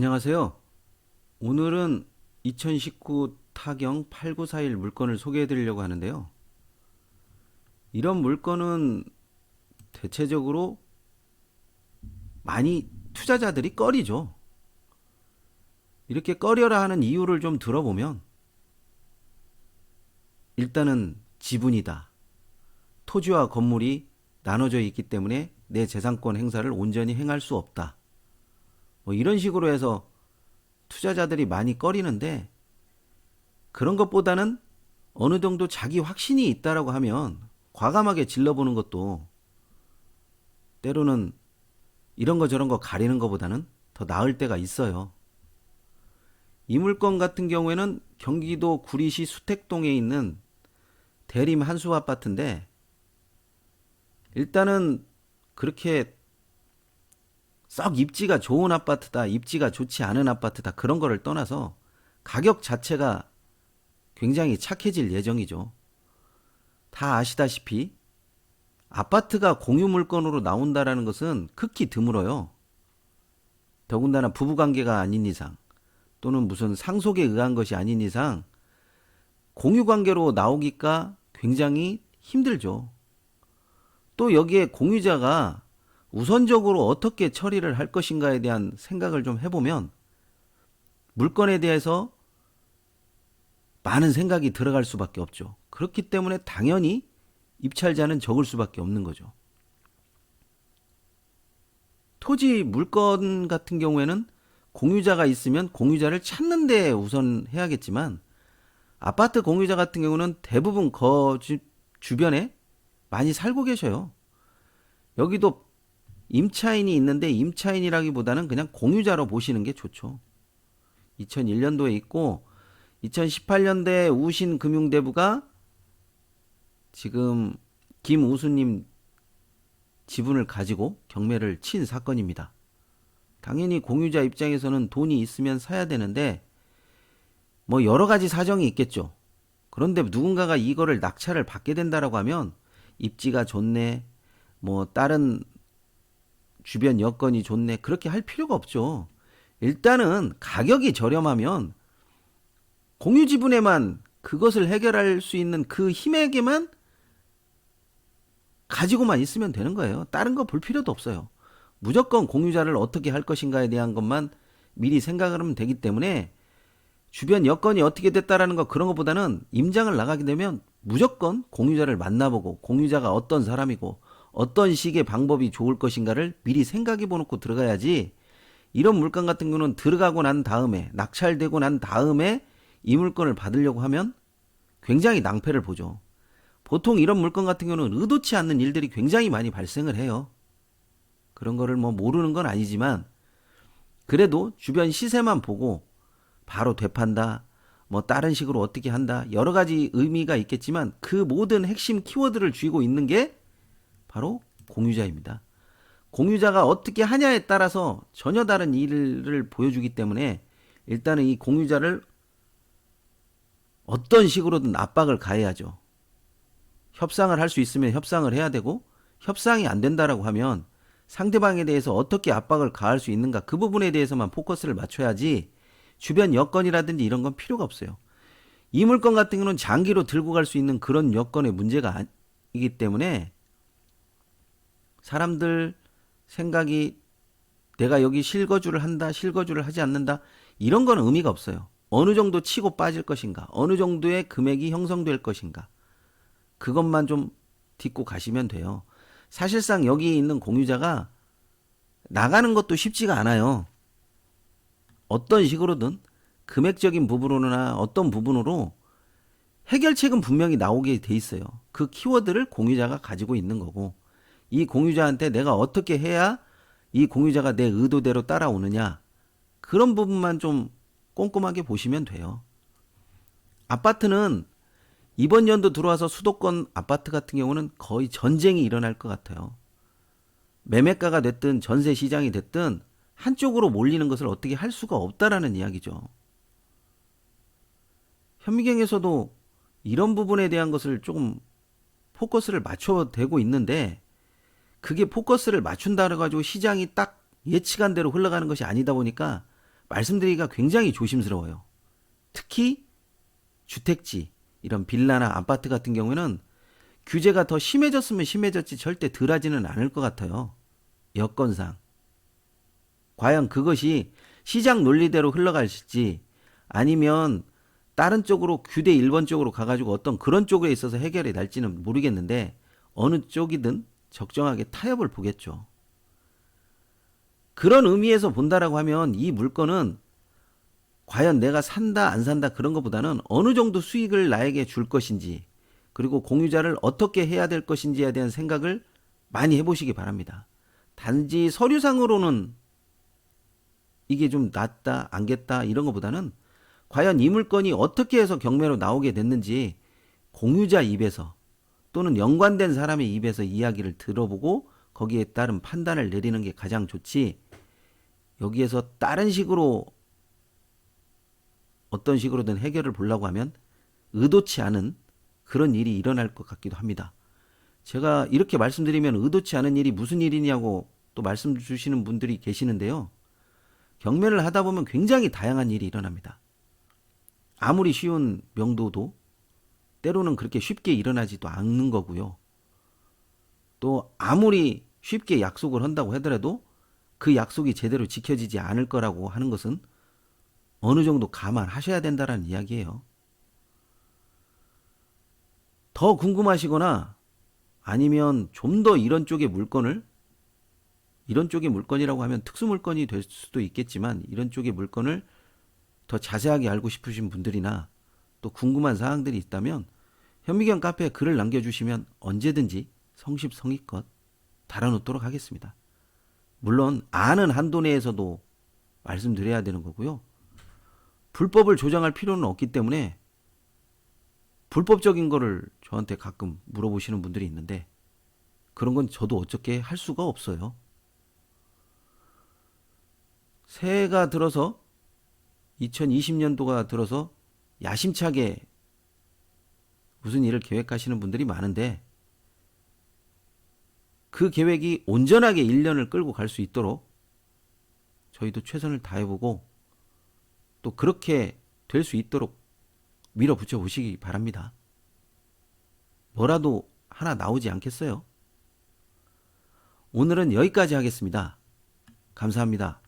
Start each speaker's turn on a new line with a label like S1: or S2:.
S1: 안녕하세요. 오늘은 2019 타경 8941 물건을 소개해 드리려고 하는데요. 이런 물건은 대체적으로 많이 투자자들이 꺼리죠. 이렇게 꺼려라 하는 이유를 좀 들어보면 일단은 지분이다. 토지와 건물이 나눠져 있기 때문에 내 재산권 행사를 온전히 행할 수 없다. 뭐 이런 식으로 해서 투자자들이 많이 꺼리는데 그런 것보다는 어느 정도 자기 확신이 있다라고 하면 과감하게 질러보는 것도 때로는 이런 거 저런 거 가리는 것보다는 더 나을 때가 있어요. 이 물건 같은 경우에는 경기도 구리시 수택동에 있는 대림 한수 아파트인데 일단은 그렇게 썩 입지가 좋은 아파트다, 입지가 좋지 않은 아파트다 그런 거를 떠나서 가격 자체가 굉장히 착해질 예정이죠. 다 아시다시피 아파트가 공유 물건으로 나온다라는 것은 극히 드물어요. 더군다나 부부 관계가 아닌 이상 또는 무슨 상속에 의한 것이 아닌 이상 공유 관계로 나오기가 굉장히 힘들죠. 또 여기에 공유자가 우선적으로 어떻게 처리를 할 것인가에 대한 생각을 좀 해보면 물건에 대해서 많은 생각이 들어갈 수밖에 없죠. 그렇기 때문에 당연히 입찰자는 적을 수밖에 없는 거죠. 토지 물건 같은 경우에는 공유자가 있으면 공유자를 찾는 데 우선 해야겠지만 아파트 공유자 같은 경우는 대부분 거주 주변에 많이 살고 계셔요. 여기도 임차인이 있는데 임차인이라기보다는 그냥 공유자로 보시는 게 좋죠. 2001년도에 있고 2018년대 우신 금융대부가 지금 김우수님 지분을 가지고 경매를 친 사건입니다. 당연히 공유자 입장에서는 돈이 있으면 사야 되는데 뭐 여러 가지 사정이 있겠죠. 그런데 누군가가 이거를 낙찰을 받게 된다라고 하면 입지가 좋네, 뭐 다른 주변 여건이 좋네 그렇게 할 필요가 없죠. 일단은 가격이 저렴하면 공유 지분에만 그것을 해결할 수 있는 그 힘에게만 가지고만 있으면 되는 거예요. 다른 거 볼 필요도 없어요. 무조건 공유자를 어떻게 할 것인가에 대한 것만 미리 생각을 하면 되기 때문에 주변 여건이 어떻게 됐다라는 거 그런 것보다는 임장을 나가게 되면 무조건 공유자를 만나보고 공유자가 어떤 사람이고 어떤 식의 방법이 좋을 것인가를 미리 생각해 보놓고 들어가야지 이런 물건 같은 경우는 들어가고 난 다음에 낙찰되고 난 다음에 이 물건을 받으려고 하면 굉장히 낭패를 보죠. 보통 이런 물건 같은 경우는 의도치 않는 일들이 굉장히 많이 발생을 해요. 그런 거를 뭐 모르는 건 아니지만 그래도 주변 시세만 보고 바로 되판다, 뭐 다른 식으로 어떻게 한다, 여러 가지 의미가 있겠지만 그 모든 핵심 키워드를 쥐고 있는 게 바로 공유자입니다. 공유자가 어떻게 하냐에 따라서 전혀 다른 일을 보여주기 때문에 일단은 이 공유자를 어떤 식으로든 압박을 가해야죠. 협상을 할 수 있으면 협상을 해야 되고 협상이 안 된다라고 하면 상대방에 대해서 어떻게 압박을 가할 수 있는가 그 부분에 대해서만 포커스를 맞춰야지 주변 여건이라든지 이런 건 필요가 없어요. 이 물건 같은 경우는 장기로 들고 갈 수 있는 그런 여건의 문제가 아니기 때문에 사람들 생각이 내가 여기 실거주를 한다, 실거주를 하지 않는다 이런 건 의미가 없어요. 어느 정도 치고 빠질 것인가, 어느 정도의 금액이 형성될 것인가 그것만 좀 딛고 가시면 돼요. 사실상 여기 있는 공유자가 나가는 것도 쉽지가 않아요. 어떤 식으로든 금액적인 부분으로나 어떤 부분으로 해결책은 분명히 나오게 돼 있어요. 그 키워드를 공유자가 가지고 있는 거고 이 공유자한테 내가 어떻게 해야 이 공유자가 내 의도대로 따라오느냐 그런 부분만 좀 꼼꼼하게 보시면 돼요. 아파트는 이번 연도 들어와서 수도권 아파트 같은 경우는 거의 전쟁이 일어날 것 같아요. 매매가가 됐든 전세 시장이 됐든 한쪽으로 몰리는 것을 어떻게 할 수가 없다라는 이야기죠. 현미경에서도 이런 부분에 대한 것을 조금 포커스를 맞춰 대고 있는데 그게 포커스를 맞춘다 그래가지고 시장이 딱 예측한 대로 흘러가는 것이 아니다 보니까 말씀드리기가 굉장히 조심스러워요. 특히 주택지, 이런 빌라나 아파트 같은 경우에는 규제가 더 심해졌으면 심해졌지 절대 덜하지는 않을 것 같아요. 여건상. 과연 그것이 시장 논리대로 흘러갈지 아니면 다른 쪽으로 규대 1번 쪽으로 가가지고 어떤 그런 쪽에 있어서 해결이 날지는 모르겠는데 어느 쪽이든 적정하게 타협을 보겠죠. 그런 의미에서 본다라고 하면 이 물건은 과연 내가 산다 안 산다 그런 것보다는 어느 정도 수익을 나에게 줄 것인지 그리고 공유자를 어떻게 해야 될 것인지에 대한 생각을 많이 해보시기 바랍니다. 단지 서류상으로는 이게 좀 낫다 안겠다 이런 것보다는 과연 이 물건이 어떻게 해서 경매로 나오게 됐는지 공유자 입에서 또는 연관된 사람의 입에서 이야기를 들어보고 거기에 따른 판단을 내리는 게 가장 좋지 여기에서 다른 식으로 어떤 식으로든 해결을 보려고 하면 의도치 않은 그런 일이 일어날 것 같기도 합니다. 제가 이렇게 말씀드리면 의도치 않은 일이 무슨 일이냐고 또 말씀 주시는 분들이 계시는데요. 경매를 하다 보면 굉장히 다양한 일이 일어납니다. 아무리 쉬운 명도도 때로는 그렇게 쉽게 일어나지도 않는 거고요. 또 아무리 쉽게 약속을 한다고 하더라도 그 약속이 제대로 지켜지지 않을 거라고 하는 것은 어느 정도 감안하셔야 된다라는 이야기예요. 더 궁금하시거나 아니면 좀 더 이런 쪽의 물건을 이런 쪽의 물건이라고 하면 특수 물건이 될 수도 있겠지만 이런 쪽의 물건을 더 자세하게 알고 싶으신 분들이나 또 궁금한 사항들이 있다면 현미경 카페에 글을 남겨주시면 언제든지 성심성의껏 달아놓도록 하겠습니다. 물론 아는 한도 내에서도 말씀드려야 되는 거고요. 불법을 조장할 필요는 없기 때문에 불법적인 거를 저한테 가끔 물어보시는 분들이 있는데 그런 건 저도 어떻게 할 수가 없어요. 새해가 들어서 2020년도가 들어서 야심차게 무슨 일을 계획하시는 분들이 많은데 그 계획이 온전하게 1년을 끌고 갈 수 있도록 저희도 최선을 다해보고 또 그렇게 될 수 있도록 밀어붙여 보시기 바랍니다. 뭐라도 하나 나오지 않겠어요? 오늘은 여기까지 하겠습니다. 감사합니다.